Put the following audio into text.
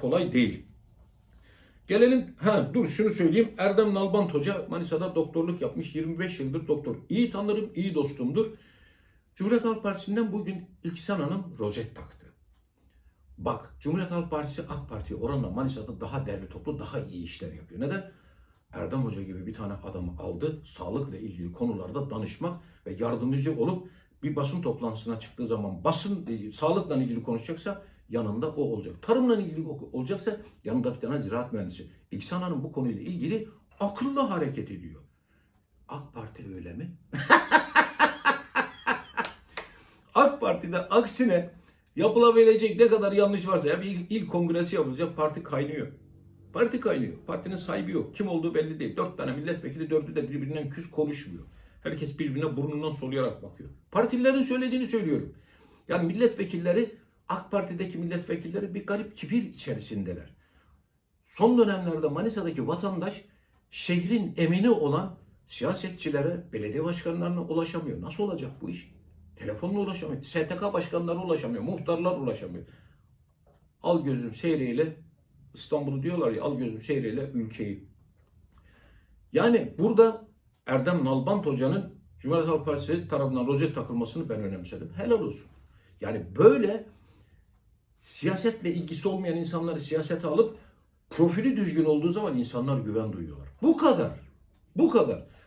kolay değil. Gelelim, ha dur şunu söyleyeyim. Erdem Nalbant Hoca Manisa'da doktorluk yapmış. 25 yıldır doktor. İyi tanırım, iyi dostumdur. Cumhuriyet Halk Partisi'nden bugün İhsan Hanım rozet taktı. Bak Cumhuriyet Halk Partisi AK Parti'ye oranla Manisa'da daha derli toplu, daha iyi işler yapıyor. Neden? Erdem Hoca gibi bir tane adamı aldı. Sağlıkla ilgili konularda danışmak ve yardımcı olup bir basın toplantısına çıktığı zaman basın e, sağlıkla ilgili konuşacaksa yanında o olacak. Tarımla ilgili olacaksa yanında bir tane ziraat mühendisi. İhsan Hanım bu konuyla ilgili akıllı hareket ediyor. AK Parti öyle mi? AK Parti'de aksine yapılabilecek ne kadar yanlış varsa ya bir il kongresi yapılacak parti kaynıyor. Parti kaynıyor. Partinin sahibi yok. Kim olduğu belli değil. Dört tane milletvekili dördü de birbirinden küs konuşmuyor. Herkes birbirine burnundan soluyarak bakıyor. Partililerin söylediğini söylüyorum. Yani milletvekilleri AK Parti'deki milletvekilleri bir garip kibir içerisindeler. Son dönemlerde Manisa'daki vatandaş şehrin emini olan siyasetçilere, belediye başkanlarına ulaşamıyor. Nasıl olacak bu iş? Telefonla ulaşamıyor. STK başkanları ulaşamıyor. Muhtarlar ulaşamıyor. Al gözüm seyreyle İstanbul'u diyorlar ya al gözüm seyreyle ülkeyi. Yani burada Erdem Nalbant Hoca'nın Cumhuriyet Halk Partisi tarafından rozet takılmasını ben önemsedim. Helal olsun. Yani böyle siyasetle ilgisi olmayan insanları siyasete alıp profili düzgün olduğu zaman insanlar güven duyuyorlar. Bu kadar. Bu kadar.